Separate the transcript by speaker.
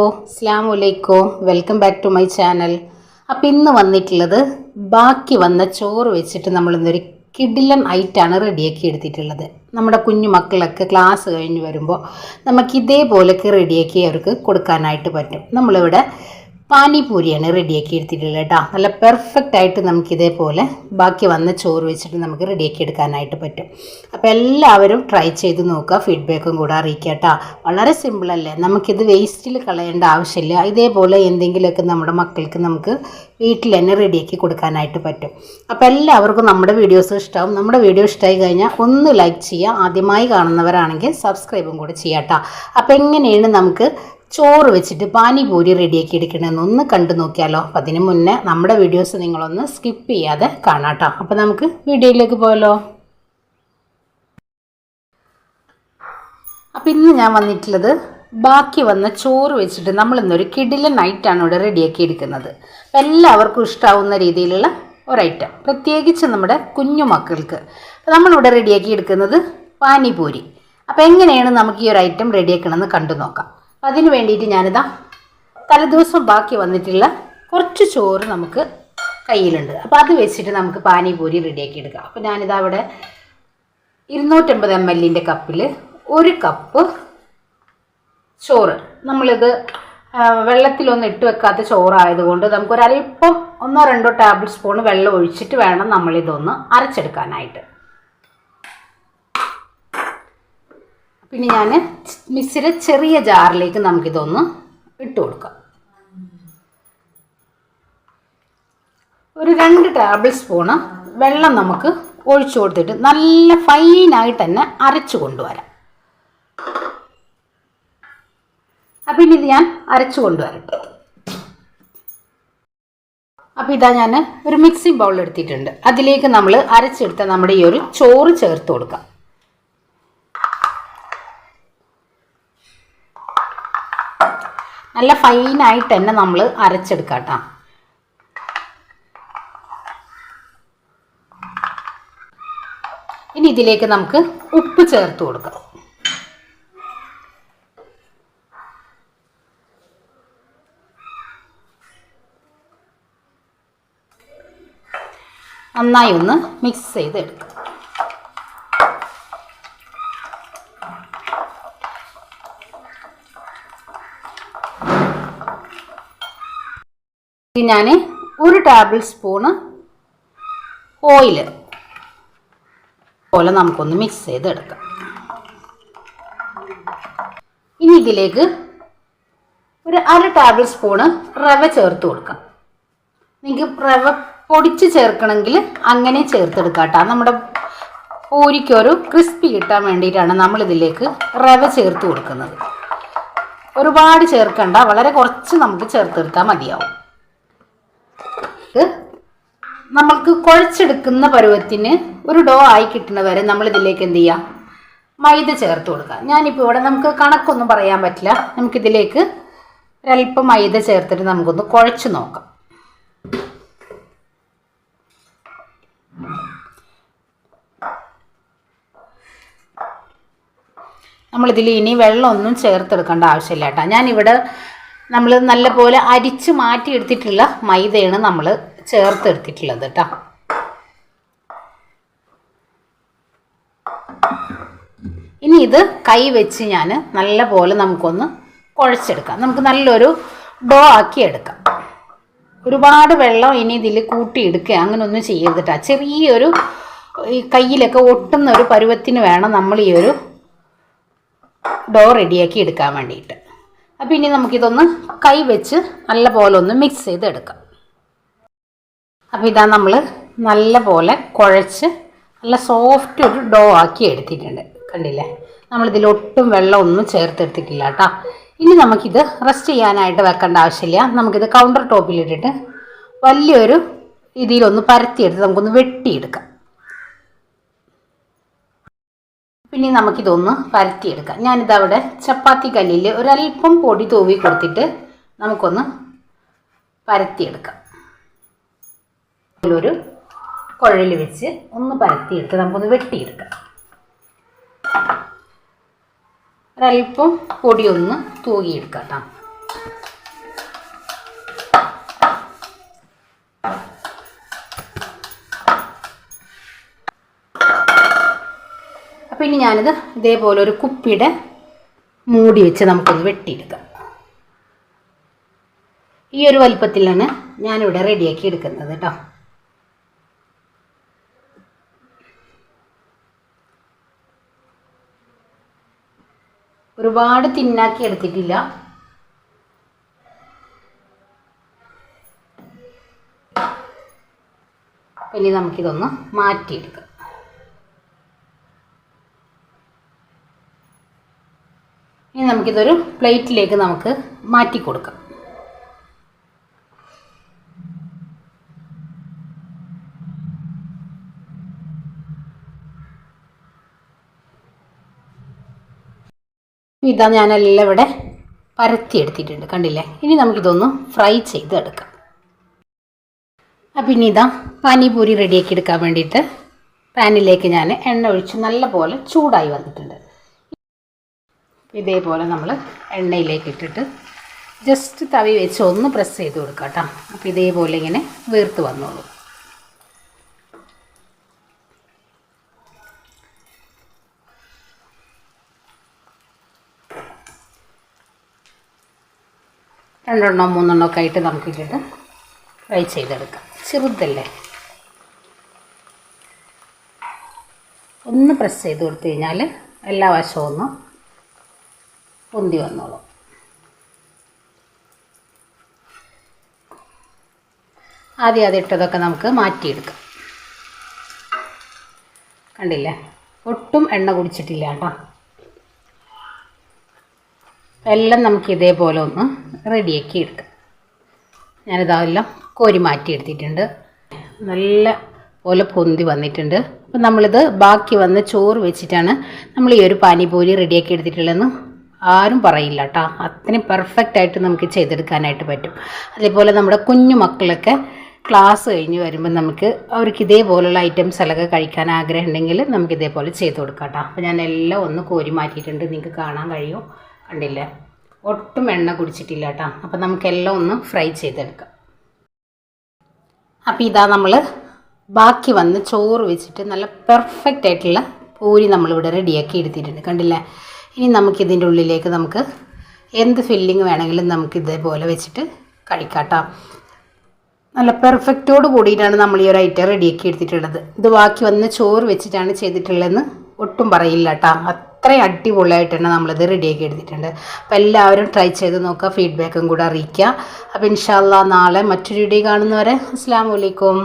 Speaker 1: ഓ അസ്ലാം വലൈക്കും welcome back to my channel. അപ്പം ഇന്ന് വന്നിട്ടുള്ളത് ബാക്കി വന്ന ചോറ് വെച്ചിട്ട് നമ്മൾ ഇന്നൊരു കിഡിലൻ ഐറ്റാണ് റെഡിയാക്കി എടുത്തിട്ടുള്ളത്. നമ്മുടെ കുഞ്ഞു മക്കളൊക്കെ ക്ലാസ് കഴിഞ്ഞ് വരുമ്പോൾ നമുക്ക് ഇതേപോലൊക്കെ റെഡിയാക്കി അവർക്ക് കൊടുക്കാനായിട്ട് പറ്റും. നമ്മളിവിടെ പാനിപൂരിയാണ് റെഡിയാക്കി എടുത്തിട്ടുള്ളത് കേട്ടോ. നല്ല പെർഫെക്റ്റ് ആയിട്ട് നമുക്ക് ഇതേപോലെ ബാക്കി വന്ന ചോറ് വെച്ചിട്ട് നമുക്ക് റെഡിയാക്കി എടുക്കാനായിട്ട് പറ്റും. അപ്പോൾ എല്ലാവരും ട്രൈ ചെയ്ത് നോക്കുക ഫീഡ്ബാക്കും കൂടെ അറിയിക്കുക കേട്ടോ. വളരെ സിമ്പിളല്ലേ നമുക്കിത് വേസ്റ്റിൽ കളയേണ്ട ആവശ്യമില്ല. ഇതേപോലെ എന്തെങ്കിലുമൊക്കെ നമ്മുടെ മക്കൾക്ക് നമുക്ക് വീട്ടിൽ തന്നെ റെഡിയാക്കി കൊടുക്കാനായിട്ട് പറ്റും. അപ്പോൾ എല്ലാവർക്കും നമ്മുടെ വീഡിയോസ് ഇഷ്ടമാവും. നമ്മുടെ വീഡിയോ ഇഷ്ടമായി കഴിഞ്ഞാൽ ഒന്ന് ലൈക്ക് ചെയ്യുക. ആദ്യമായി കാണുന്നവരാണെങ്കിൽ സബ്സ്ക്രൈബും കൂടെ ചെയ്യാം കേട്ടോ. അപ്പോൾ എങ്ങനെയാണ് നമുക്ക് ചോറ് വെച്ചിട്ട് പാനിപൂരി റെഡിയാക്കി എടുക്കണമെന്ന് ഒന്ന് കണ്ടു നോക്കിയാലോ. അപ്പം അതിന് മുന്നേ നമ്മുടെ വീഡിയോസ് നിങ്ങളൊന്ന് സ്കിപ്പ് ചെയ്യാതെ കാണാട്ടോ. അപ്പം നമുക്ക് വീഡിയോയിലേക്ക് പോയാലോ. അപ്പം ഇന്ന് ഞാൻ വന്നിട്ടുള്ളത് ബാക്കി വന്ന ചോറ് വെച്ചിട്ട് നമ്മൾ ഇന്നൊരു കിടില നൈറ്റാണ് ഇവിടെ റെഡിയാക്കി എടുക്കുന്നത്. എല്ലാവർക്കും ഇഷ്ടമാവുന്ന രീതിയിലുള്ള ഒരൈറ്റം. പ്രത്യേകിച്ച് നമ്മുടെ കുഞ്ഞു മക്കൾക്ക്. അപ്പം നമ്മളിവിടെ റെഡിയാക്കി എടുക്കുന്നത് പാനിപൂരി അപ്പോൾ എങ്ങനെയാണ് നമുക്ക് ഈ ഒരു ഐറ്റം റെഡിയാക്കണമെന്ന് കണ്ടു നോക്കാം. അതിന് വേണ്ടിയിട്ട് ഞാനിതാ തലേദിവസം ബാക്കി വന്നിട്ടുള്ള കുറച്ച് ചോറ് നമുക്ക് കയ്യിലുണ്ട്. അപ്പോൾ അത് വെച്ചിട്ട് നമുക്ക് പാനിപൂരി റെഡിയാക്കി എടുക്കാം. അപ്പോൾ ഞാനിതാ അവിടെ ഇരുന്നൂറ്റമ്പത് എം എല്ലിന്റെ കപ്പിൽ ഒരു കപ്പ് ചോറ്. നമ്മളിത് വെള്ളത്തിലൊന്നും ഇട്ട് വെക്കാത്ത ചോറായതുകൊണ്ട് നമുക്കൊരല്പം ഒന്നോ രണ്ടോ ടേബിൾ സ്പൂൺ വെള്ളം ഒഴിച്ചിട്ട് വേണം നമ്മളിതൊന്ന് അരച്ചെടുക്കാനായിട്ട്. പിന്നെ ഞാൻ മിക്സിയുടെ ചെറിയ ജാറിലേക്ക് നമുക്കിതൊന്ന് ഇട്ട് കൊടുക്കാം. ഒരു രണ്ട് ടേബിൾ സ്പൂണ് വെള്ളം നമുക്ക് ഒഴിച്ചു കൊടുത്തിട്ട് നല്ല ഫൈനായിട്ട് തന്നെ അരച്ചു കൊണ്ടുവരാം. അപ്പം ഇനി ഇത് ഞാൻ അരച്ചു കൊണ്ടുവരട്ടെ. അപ്പോൾ ഇതാ ഞാൻ ഒരു മിക്സി ബൗൾ എടുത്തിട്ടുണ്ട്. അതിലേക്ക് നമ്മൾ അരച്ചെടുത്ത നമ്മുടെ ഈ ഒരു ചോറ് ചേർത്ത് കൊടുക്കാം. നല്ല ഫൈനായിട്ട് തന്നെ നമ്മൾ അരച്ചെടുക്കാം കേട്ടോ ഇനി ഇതിലേക്ക് നമുക്ക് ഉപ്പ് ചേർത്ത് കൊടുക്കാം. നന്നായി ഒന്ന് മിക്സ് ചെയ്ത് എടുക്കാം ഞാൻ ഒരു ടേബിൾ സ്പൂണ് ഓയിൽ പോലെ നമുക്കൊന്ന് മിക്സ് ചെയ്തെടുക്കാം. ഇനി ഇതിലേക്ക് ഒരു അര ടേബിൾ സ്പൂണ് റവ ചേർത്ത് കൊടുക്കാം. നിങ്ങൾക്ക് റവ പൊടിച്ച് ചേർക്കണമെങ്കിൽ അങ്ങനെ ചേർത്തെടുക്കാം കേട്ടോ നമ്മുടെ പൂരിക്കൊരു ക്രിസ്പി കിട്ടാൻ വേണ്ടിയിട്ടാണ് നമ്മളിതിലേക്ക് റവ ചേർത്ത് കൊടുക്കുന്നത്. ഒരുപാട് ചേർക്കണ്ട വളരെ കുറച്ച് നമുക്ക് ചേർത്തെടുത്താൽ മതിയാവും. നമ്മൾക്ക് കുഴച്ചെടുക്കുന്ന പരുവത്തിന് ഒരു ഡോ ആയി കിട്ടുന്ന വരെ നമ്മൾ ഇതിലേക്ക് എന്ത് ചെയ്യാം? മൈദ ചേർത്ത് കൊടുക്കുക. ഞാനിപ്പോൾ ഇവിടെ നമുക്ക് കണക്കൊന്നും പറയാൻ പറ്റില്ല. നമുക്കിതിലേക്ക് ഒരല്പം മൈദ ചേർത്തിട്ട് നമുക്കൊന്ന് കുഴച്ച് നോക്കാം. നമ്മളിതിൽ ഇനി വെള്ളമൊന്നും ചേർത്തെടുക്കേണ്ട ആവശ്യമില്ല കേട്ടോ. ഞാനിവിടെ നമ്മൾ നല്ലപോലെ അരിച്ച് മാറ്റിയെടുത്തിട്ടുള്ള മൈദയാണ് നമ്മൾ ചേർത്തെടുത്തിട്ടുള്ളത് കേട്ടോ ഇനി ഇത് കൈ വെച്ച് ഞാൻ നല്ലപോലെ നമുക്കൊന്ന് കുഴച്ചെടുക്കാം. നമുക്ക് നല്ലൊരു ഡോ ആക്കി എടുക്കാം. ഒരുപാട് വെള്ളം ഇനി ഇതിൽ കൂട്ടിയെടുക്കുക അങ്ങനെയൊന്നും ചെയ്യരുത് കേട്ടോ ചെറിയൊരു ഈ കയ്യിലൊക്കെ ഒട്ടുന്ന ഒരു പരുവത്തിന് വേണം നമ്മൾ ഈ ഒരു ഡോ റെഡിയാക്കി എടുക്കാൻ വേണ്ടിയിട്ട് അപ്പോൾ ഇനി നമുക്കിതൊന്ന് കൈ വെച്ച് നല്ല പോലെ ഒന്ന് മിക്സ് ചെയ്ത് എടുക്കാം അപ്പോൾ ഇതാ നമ്മൾ നല്ല പോലെ കുഴച്ച് നല്ല സോഫ്റ്റ് ഒരു ഡോ ആക്കി എടുത്തിട്ടുണ്ട്. കണ്ടില്ലേ? നമ്മളിതിൽ ഒട്ടും വെള്ളം ഒന്നും ചേർത്തെടുത്തിട്ടില്ല കേട്ടോ. ഇനി നമുക്കിത് റെസ്റ്റ് ചെയ്യാനായിട്ട് വെക്കേണ്ട ആവശ്യമില്ല. നമുക്കിത് കൗണ്ടർ ടോപ്പിലിട്ടിട്ട് വലിയൊരു രീതിയിലൊന്ന് പരത്തിയെടുത്ത് നമുക്കൊന്ന് വെട്ടിയെടുക്കാം. പിന്നെ നമുക്കിതൊന്ന് പരത്തിയെടുക്കാം ഞാനിതവിടെ ചപ്പാത്തി കല്ലിൽ ഒരല്പം പൊടി തൂവി കൊടുത്തിട്ട് നമുക്കൊന്ന് പരത്തിയെടുക്കാം. ഒരു കുഴലിൽ വെച്ച് ഒന്ന് പരത്തിയെടുത്ത് നമുക്കൊന്ന് വെട്ടിയെടുക്കാം. ഒരല്പം പൊടിയൊന്ന് തൂകിയെടുക്കാം കേട്ടോ. ഇനി ഞാനിത് ഇതേപോലെ ഒരു കുപ്പിയുടെ മൂടി വെച്ച് നമുക്കൊന്ന് വെട്ടിയെടുക്കാം. ഈ ഒരു വലിപ്പത്തിലാണ് ഞാനിവിടെ റെഡിയാക്കി എടുക്കുന്നത് കേട്ടോ. ഒരുപാട് തിന്നാക്കി എടുത്തിട്ടില്ല. ഇനി നമുക്കിതൊന്ന് മാറ്റിയെടുക്കാം. ഇനി നമുക്കിതൊരു പ്ലേറ്റിലേക്ക് നമുക്ക് മാറ്റി കൊടുക്കാം. ഇതാ ഞാനെല്ലാം ഇവിടെ പരത്തി എടുത്തിട്ടുണ്ട് കണ്ടില്ലേ? ഇനി നമുക്കിതൊന്ന് ഫ്രൈ ചെയ്ത് എടുക്കാം. അപ്പം ഇനി ഇതാ പാനിപൂരി റെഡിയാക്കി എടുക്കാൻ വേണ്ടിയിട്ട് പാനിലേക്ക് ഞാൻ എണ്ണ ഒഴിച്ച് നല്ലപോലെ ചൂടായി വന്നിട്ടുണ്ട്. ഇതേപോലെ നമ്മൾ എണ്ണയിലേക്ക് ഇട്ടിട്ട് ജസ്റ്റ് തവി വെച്ച് ഒന്ന് പ്രസ് ചെയ്ത് കൊടുക്കാം കേട്ടോ. അപ്പോൾ ഇതേപോലെ ഇങ്ങനെ വീർത്ത് വന്നോളൂ. രണ്ടെണ്ണോ മൂന്നെണ്ണോ ഒക്കെ ആയിട്ട് നമുക്ക് ഇട്ടിട്ട് ഫ്രൈ ചെയ്തെടുക്കാം. ചെറുതല്ലേ? ഒന്ന് പ്രസ് ചെയ്ത് കൊടുത്തു കഴിഞ്ഞാൽ എല്ലാ വശവും ഒന്ന് പൊന്തി വന്നോളും. ആദ്യം അത് ഇട്ടതൊക്കെ നമുക്ക് മാറ്റിയെടുക്കാം. കണ്ടില്ലേ? ഒട്ടും എണ്ണ കുടിച്ചിട്ടില്ല കേട്ടോ. എല്ലാം നമുക്ക് ഇതേപോലെ ഒന്ന് റെഡിയാക്കി എടുക്കാം. ഞാനിതെല്ലാം കോരി മാറ്റി എടുത്തിട്ടുണ്ട് നല്ല പോലെ പൊന്തി വന്നിട്ടുണ്ട്. അപ്പം നമ്മളിത് ബാക്കി വന്ന ചോറ് വെച്ചിട്ടാണ് നമ്മൾ ഈ ഒരു പാനിപൂരി റെഡിയാക്കി എടുത്തിട്ടുള്ളതെന്ന് ആരും പറയില്ല കേട്ടോ അത്രയും പെർഫെക്റ്റ് ആയിട്ട് നമുക്ക് ചെയ്തെടുക്കാനായിട്ട് പറ്റും. അതേപോലെ നമ്മുടെ കുഞ്ഞു മക്കളൊക്കെ ക്ലാസ് കഴിഞ്ഞ് വരുമ്പോൾ നമുക്ക് അവർക്ക് ഇതേപോലുള്ള ഐറ്റംസ് അല്ലെങ്കിൽ കഴിക്കാൻ ആഗ്രഹം ഉണ്ടെങ്കിൽ നമുക്ക് ഇതേപോലെ ചെയ്ത് കൊടുക്കാം കേട്ടോ അപ്പോൾ ഞാൻ എല്ലാം ഒന്ന് കോരി മാറ്റിയിട്ടുണ്ട്. നിങ്ങൾക്ക് കാണാൻ കഴിയും. കണ്ടില്ലേ? ഒട്ടും എണ്ണ കുടിച്ചിട്ടില്ല കേട്ടോ അപ്പം നമുക്കെല്ലാം ഒന്ന് ഫ്രൈ ചെയ്തെടുക്കാം. അപ്പോൾ ഇതാ നമ്മൾ ബാക്കി വന്ന് ചോറ് വെച്ചിട്ട് നല്ല പെർഫെക്റ്റ് ആയിട്ടുള്ള പൂരി നമ്മളിവിടെ റെഡിയാക്കി എടുത്തിട്ടുണ്ട്. കണ്ടില്ലേ? ഇനി നമുക്കിതിന്റെ ഉള്ളിലേക്ക് നമുക്ക് എന്ത് ഫില്ലിങ് വേണമെങ്കിലും നമുക്ക് ഇതേപോലെ വെച്ചിട്ട് കഴിക്കാട്ടാം നല്ല പെർഫെക്റ്റോട് കൂടിയിട്ടാണ് നമ്മൾ ഈ ഒരു ഐറ്റം റെഡിയാക്കി എടുത്തിട്ടുള്ളത്. ഇത് ബാക്കി വന്ന് ചോറ് വെച്ചിട്ടാണ് ചെയ്തിട്ടുള്ളതെന്ന് ഒട്ടും പറയില്ല കേട്ടോ. അത്രയും അടിപൊളിയായിട്ടാണ് നമ്മളിത് റെഡിയാക്കി എടുത്തിട്ടുണ്ട്. അപ്പോൾ എല്ലാവരും ട്രൈ ചെയ്ത് നോക്കുക ഫീഡ്ബാക്കും കൂടെ അറിയിക്കുക. അപ്പോൾ ഇൻഷാല്ല നാളെ മറ്റൊരു വീഡിയോ കാണുന്നവരെ അസ്സാം വലൈക്കും